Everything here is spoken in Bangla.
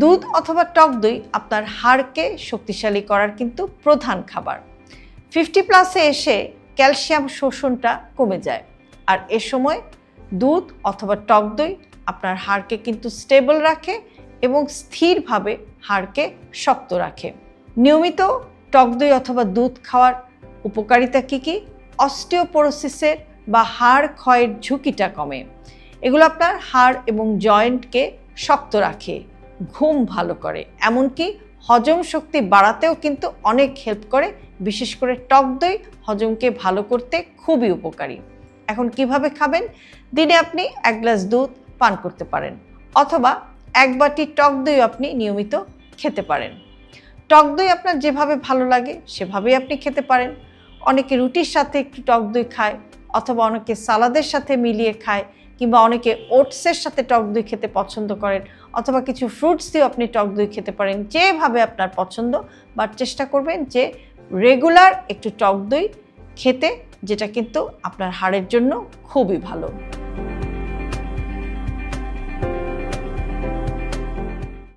দুধ অথবা টক দই আপনার হাড়কে শক্তিশালী করার কিন্তু প্রধান খাবার। ফিফটি প্লাসে এসে ক্যালসিয়াম শোষণটা কমে যায়। আর এ সময় দুধ অথবা টক দই আপনার হাড়কে কিন্তু স্টেবল রাখে এবং স্থিরভাবে হাড়কে শক্ত রাখে। নিয়মিত টক দই অথবা দুধ খাওয়ার উপকারিতা কী কী? অস্টিওপোরোসিসের বা হাড় ক্ষয়ের ঝুঁকিটা কমে। এগুলো আপনার হাড় এবং জয়েন্টকে শক্ত রাখে। ঘুম ভালো করে। এমনকি হজম শক্তি বাড়াতেও কিন্তু অনেক হেল্প করে, বিশেষ করে টক দই হজমকে ভালো করতে খুবই উপকারী। এখন কীভাবে খাবেন? দিনে আপনি এক গ্লাস দুধ পান করতে পারেন, অথবা এক বাটি টক দই আপনি নিয়মিত খেতে পারেন। টক দই আপনার যেভাবে ভালো লাগে, সেভাবেই আপনি খেতে পারেন। অনেকে রুটির সাথে একটু টক দই খায়, অথবা অনেকে সালাদের সাথে মিলিয়ে খায় কিংবা অনেকে ওটসের সাথে টক দই খেতে পছন্দ করেন, অথবা কিছু ফ্রুটস দিয়েও আপনি টক দই খেতে পারেন, যেভাবে আপনার পছন্দ। বা চেষ্টা করবেন যে রেগুলার একটু টক দই খেতে, যেটা কিন্তু আপনার হাড়ের জন্য খুবই ভালো।